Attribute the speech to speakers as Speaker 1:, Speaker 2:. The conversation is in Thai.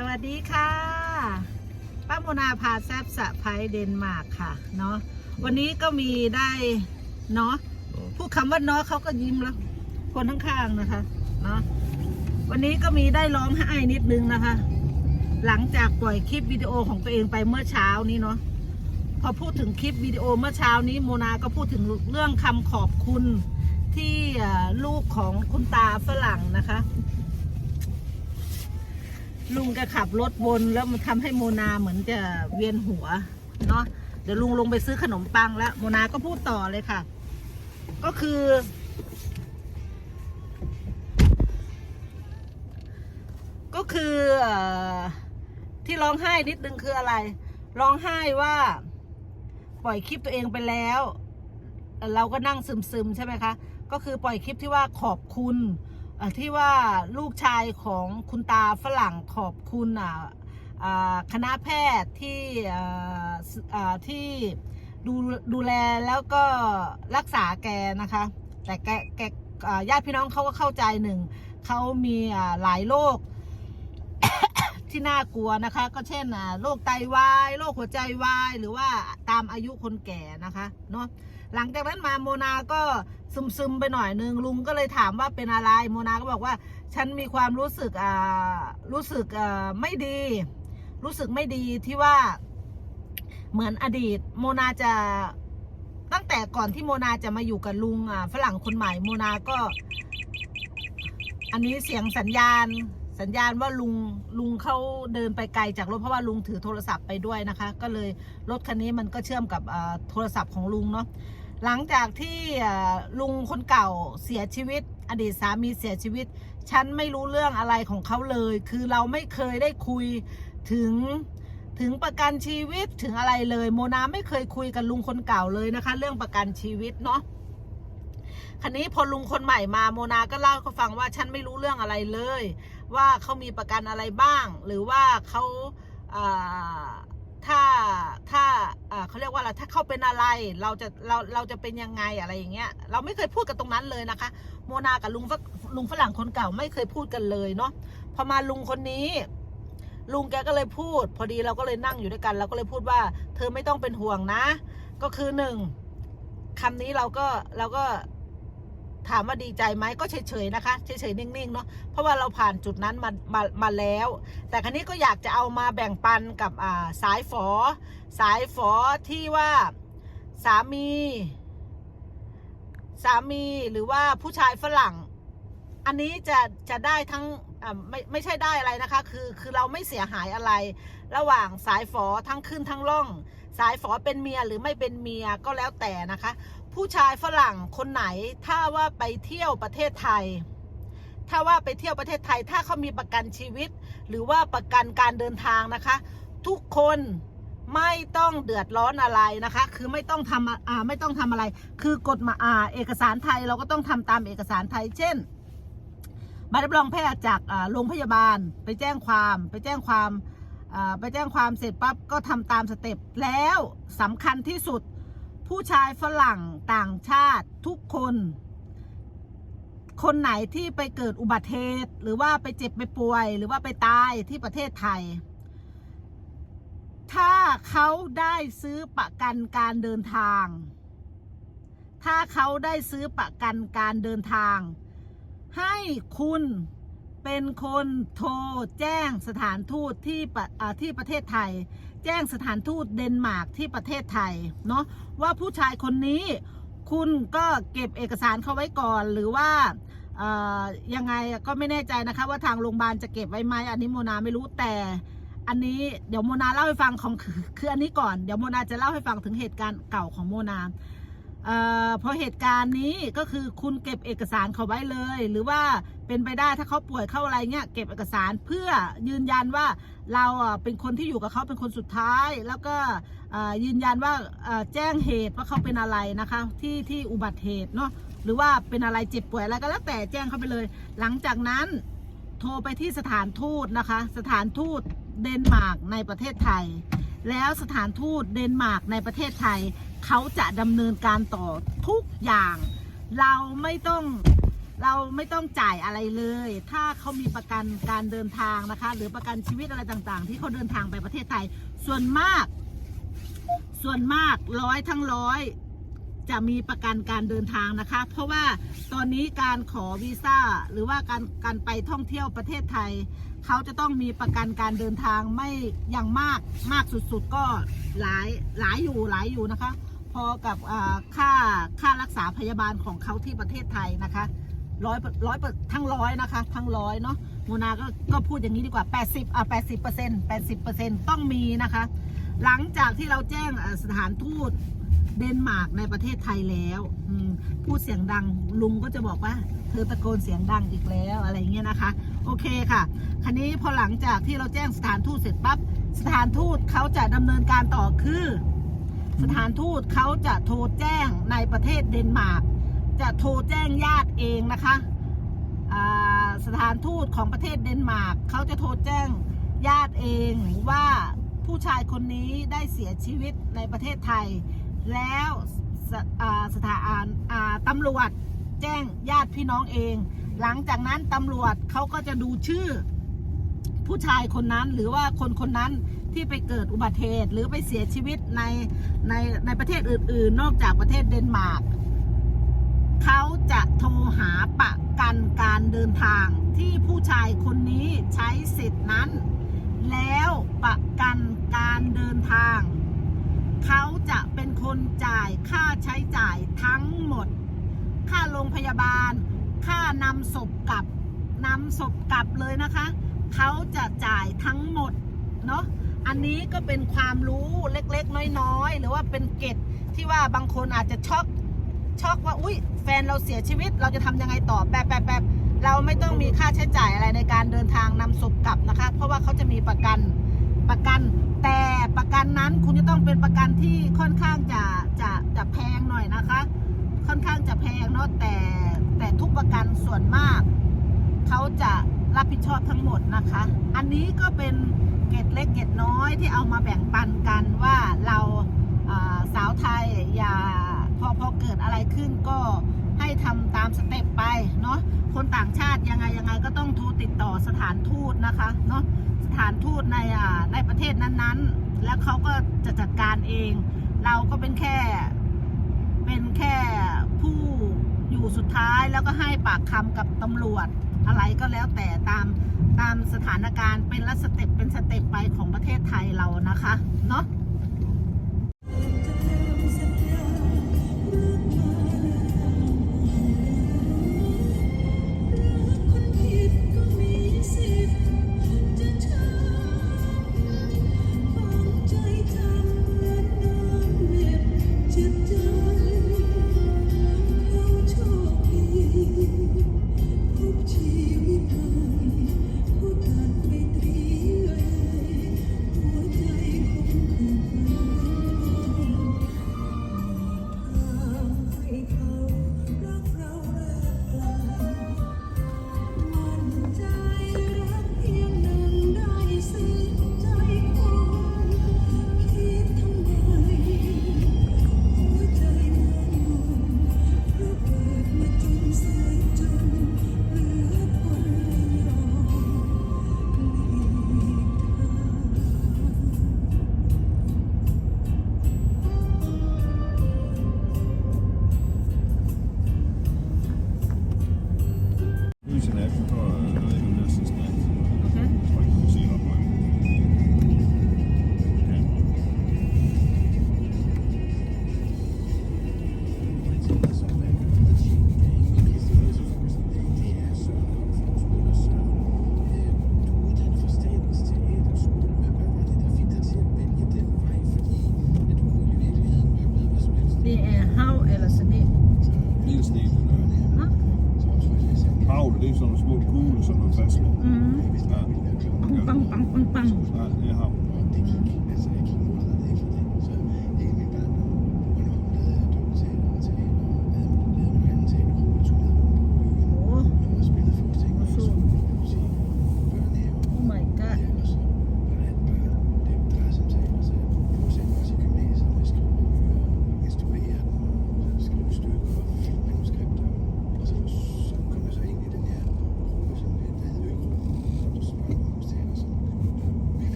Speaker 1: สวัสดีค่ะป้าโมนาพาแซบสะพายเดนมาร์กค่ะเนาะวันนี้ก็มีได้เนาะพูดคำว่าเนาะเขาก็ยิ้มแล้ว คนข้างๆนะคะเนาะวันนี้ก็มีได้ร้องไห้นิดนึงนะคะ หลังจากปล่อยคลิปวิดีโอของตัวเองไปเมื่อเช้านี้เนาะพอพูดถึงคลิปวิดีโอเมื่อเช้านี้โมนาก็พูดถึงเรื่องคำขอบคุณที่ลูกของคุณตาฝรั่งนะคะ ลุงแกขับรถวนแล้วมันทำให้โมนาเหมือนจะเวียนหัวเนาะเดี๋ยวลุงลงไปซื้อขนมปังแล้ว โมนาก็พูดต่อเลยค่ะ ก็คือ ก็คืออที่ร้องไห้นิดนึงคืออะไร ร้องไห้ว่า ปล่อยคลิปตัวเองไปแล้ว เราก็นั่งซึมๆใช่ไหมคะ ก็คือปล่อยคลิปที่ว่าขอบคุณ ที่ว่าลูกชายของคุณตาฝรั่งขอบคุณอ่าคณะแพทย์ที่ที่ดูดูแลแล้วก็รักษาแกนะคะ แต่แกแกญาติพี่น้องเขาก็เข้าใจหนึ่งเขามีหลายโรคที่น่ากลัวนะคะ ก็เช่นโรคไตวายโรคหัวใจวายหรือว่าตามอายุคนแก่นะคะเนาะ หลังจากนั้นมาโมนาก็ซึมๆไปหน่อยนึงลุงก็เลยถามว่าเป็นอะไร โมนาก็บอกว่า ฉันมีความรู้สึกอ่ารู้สึกอ่าไม่ดี รู้สึกไม่ดีที่ว่า เหมือนอดีต โมนาจะตั้งแต่ก่อนที่โมนาจะมาอยู่กับลุงอ่าฝรั่งคนใหม่โมนาก็ อันนี้เสียงสัญญาณสัญญาณว่าลุงลุงเขาเดินไปไกลจากรถเพราะว่าลุงถือโทรศัพท์ไปด้วยนะคะ ก็เลยรถคันนี้มันก็เชื่อมกับโทรศัพท์ของลุงเนาะ หลังจากที่ลุงคนเก่าเสียชีวิต อดีตสามีเสียชีวิต ฉันไม่รู้เรื่องอะไรของเขาเลย คือเราไม่เคยได้คุยถึงถึงประกันชีวิตถึงอะไรเลย โมนาไม่เคยคุยกับลุงคนเก่าเลยนะคะ เรื่องประกันชีวิตเนาะคันนี้พอลุงคนใหม่มาโมนาก็เล่าเขาฟังว่าฉันไม่รู้เรื่องอะไรเลย ว่าเขามีประกันอะไรบ้าง หรือว่าเขาอ่าถ้าถ้าอ่า เขาเรียกว่าอะไรถ้าเขาเป็นอะไรเราจะเราเราจะเป็นยังไงอะไรอย่างเงี้ย เราไม่เคยพูดกันตรงนั้นเลยนะคะ โมนากับลุงฝลุงฝรั่งคนเก่าไม่เคยพูดกันเลยเนาะพอมาลุงคนนี้ ลุงแกก็เลยพูด พอดีเราก็เลยนั่งอยู่ด้วยกัน เราก็เลยพูดว่า เธอไม่ต้องเป็นห่วงนะ ก็คือหนึ่งคำนี้เราก็เราก็ ถามว่าดีใจไหมก็เฉยๆนะคะเฉยๆนิ่งๆเนาะเพราะว่าเราผ่านจุดนั้นมามามาแล้ว แต่ครั้นี้ก็อยากจะเอามาแบ่งปันกับอ่าสายฝอ สายฝอที่ว่าสามีสามีหรือว่าผู้ชายฝรั่ง อันนี้จะจะได้ทั้งไม่ไม่ใช่ได้อะไรนะคะ คือคือเราไม่เสียหายอะไร ระหว่างสายฝอทั้งขึ้นทั้งล่อง สายฝอเป็นเมียหรือไม่เป็นเมียก็แล้วแต่นะคะ ผู้ชายฝรั่งคนไหนถ้าว่าไปเที่ยวประเทศไทย ถ้าว่าไปเที่ยวประเทศไทย ถ้าเขามีประกันชีวิต หรือว่าประกันการเดินทางนะคะ ทุกคนไม่ต้องเดือดร้อนอะไรนะคะ คือไม่ต้องทำอ่าไม่ต้องทำอะไร คือกฎมาอ่าเอกสารไทยเราก็ต้องทำตามเอกสารไทย เช่นใบรับรองแพทย์จากโรงพยาบาล ไปแจ้งความ ไปแจ้งความไปแจ้งความเสร็จปั๊บก็ทำตามสเต็ปแล้วสำคัญที่สุด ผู้ชายฝรั่งต่างชาติทุกคน คนไหนที่ไปเกิดอุบัติเหตุหรือว่าไปเจ็บไปป่วย หรือว่าไปตายที่ประเทศไทย ถ้าเขาได้ซื้อประกันการเดินทาง ถ้าเขาได้ซื้อประกันการเดินทาง ให้คุณเป็นคนโทรแจ้งสถานทูตที่ประที่ประเทศไทย แจ้งสถานทูตเดนมาร์กที่ประเทศไทยเนาะว่าผู้ชายคนนี้คุณก็เก็บเอกสารเขาไว้ก่อนหรือว่าเอ่ยังไงก็ไม่แน่ใจนะคะ ว่าทางโรงพยาบาลจะเก็บไว้ไหมอันนี้โมนาไม่รู้แต่อันนี้เดี๋ยวโมนาเล่าให้ฟังของคืออันนี้ก่อนเดี๋ยวโมนาจะเล่าให้ฟังถึงเหตุการณ์เก่าของโมนา ออพอเหตุการณ์นี้ก็คือคุณเก็บเอกสารเขาไว้เลย หรือว่าเป็นไปได้ถ้าเขาป่วยเข้าอะไรเงี้ยเก็บเอกสารเพื่อยืนยันว่าเราเป็นคนที่อยู่กับเขาเป็นคนสุดท้าย แล้วก็ยืนยันว่าแจ้งเหตุว่าเขาเป็นอะไรนะคะที่ที่อุบัติเหตุเนาะหรือว่าเป็นอะไรเจ็บป่วยอะไรก็แล้วแต่แจ้งเขาไปเลย หลังจากนั้นโทรไปที่สถานทูตนะคะ สถานทูตเดนมาร์กในประเทศไทย แล้วสถานทูตเดนมาร์กในประเทศไทย เขาจะดำเนินการต่อทุกอย่าง เราไม่ต้องเราไม่ต้องจ่ายอะไรเลย ถ้าเขามีประกันการเดินทางนะคะ หรือประกันชีวิตอะไรต่างๆ ที่เขาเดินทางไปประเทศไทย ส่วนมาก ส่วนมากร้อยทั้งร้อยจะมีประกันการเดินทางนะคะ เพราะว่าตอนนี้การขอวีซ่าหรือว่าการการไปท่องเที่ยวประเทศไทย เขาจะต้องมีประกันการเดินทางไม่อย่างมากมากสุดๆก็หลายหลายอยู่หลายอยู่นะคะ พอกับค่าค่ารักษาพยาบาลของเขาที่ประเทศไทยนะคะร้อยร้อยทั้งร้อยนะคะ ทั้งร้อยเนาะโมนาก็ก็พูดอย่างนี้ดีกว่า 80อะ80เปอร์เซ็นต์80เปอร์เซ็นต์ต้องมีนะคะ หลังจากที่เราแจ้งสถานทูตเดนมาร์กในประเทศไทยแล้วพูดเสียงดังลุงก็จะบอกว่า เธอตะโกนเสียงดังอีกแล้วอะไรเงี้ยนะคะ โอเคค่ะ คันนี้พอหลังจากที่เราแจ้งสถานทูตเสร็จปั๊บสถานทูตเขาจะดำเนินการต่อคือ สถานทูตเขาจะโทรแจ้งในประเทศเดนมาร์กจะโทรแจ้งญาติเองนะคะสถานทูตของประเทศเดนมาร์กเขาจะโทรแจ้งญาติเองว่าผู้ชายคนนี้ได้เสียชีวิตในประเทศไทย แล้วสสถานตำรวจแจ้งญาติพี่น้องเอง หลังจากนั้นตำรวจเขาก็จะดูชื่อ ผู้ชายคนนั้นหรือว่าคนคนนั้น ที่ไปเกิดอุบัติเหตุหรือไปเสียชีวิตในในในประเทศอื่น ๆ นอกจากประเทศเดนมาร์กเขาจะโทรหาประกันการเดินทางที่ผู้ชายคนนี้ใช้สิทธินั้น แล้วประกันการเดินทาง เขาจะเป็นคนจ่ายค่าใช้จ่ายทั้งหมด ค่าโรงพยาบาล ค่านำศพกลับนำศพกลับเลยนะคะ เขาจะจ่ายทั้งหมด เนาะ อันนี้ก็เป็นความรู้เล็กๆ น้อยๆ หรือว่าเป็นเกร็ดที่ว่าบางคนอาจจะช็อกช็อกว่าอุ้ยแฟนเราเสียชีวิต เราจะทำยังไงต่อแบบแบบแบบเราไม่ต้องมีค่าใช้จ่ายอะไรในการเดินทางนำศพกลับนะคะ เพราะว่าเขาจะมีประกันประกัน แต่ประกันนั้นคุณจะต้องเป็นประกันที่ค่อนข้างจะจะจะแพงหน่อยนะคะ ค่อนข้างจะแพงเนาะแต่แต่ทุกประกันส่วนมาก เขาจะ รับผิดชอบทั้งหมดนะคะ อันนี้ก็เป็นเกร็ดเล็กเกร็ดน้อยที่เอามาแบ่งปันกันว่าเราสาวไทยอย่าพอพอเกิดอะไรขึ้นก็ให้ทำตามสเต็ปไปเนาะคนต่างชาติยังไงยังไงก็ต้องโทรติดต่อสถานทูตนะคะเนาะสถานทูตในอ่าในประเทศนั้นๆ แล้วเขาก็จะจัดการเอง เราก็เป็นแค่เป็นแค่ผู้อยู่สุดท้ายแล้วก็ให้ปากคำกับตำรวจ อะไรก็แล้วแต่ตามตามสถานการณ์เป็นละสเต็ปเป็นสเต็ปไปของประเทศไทยเรานะคะ เนาะ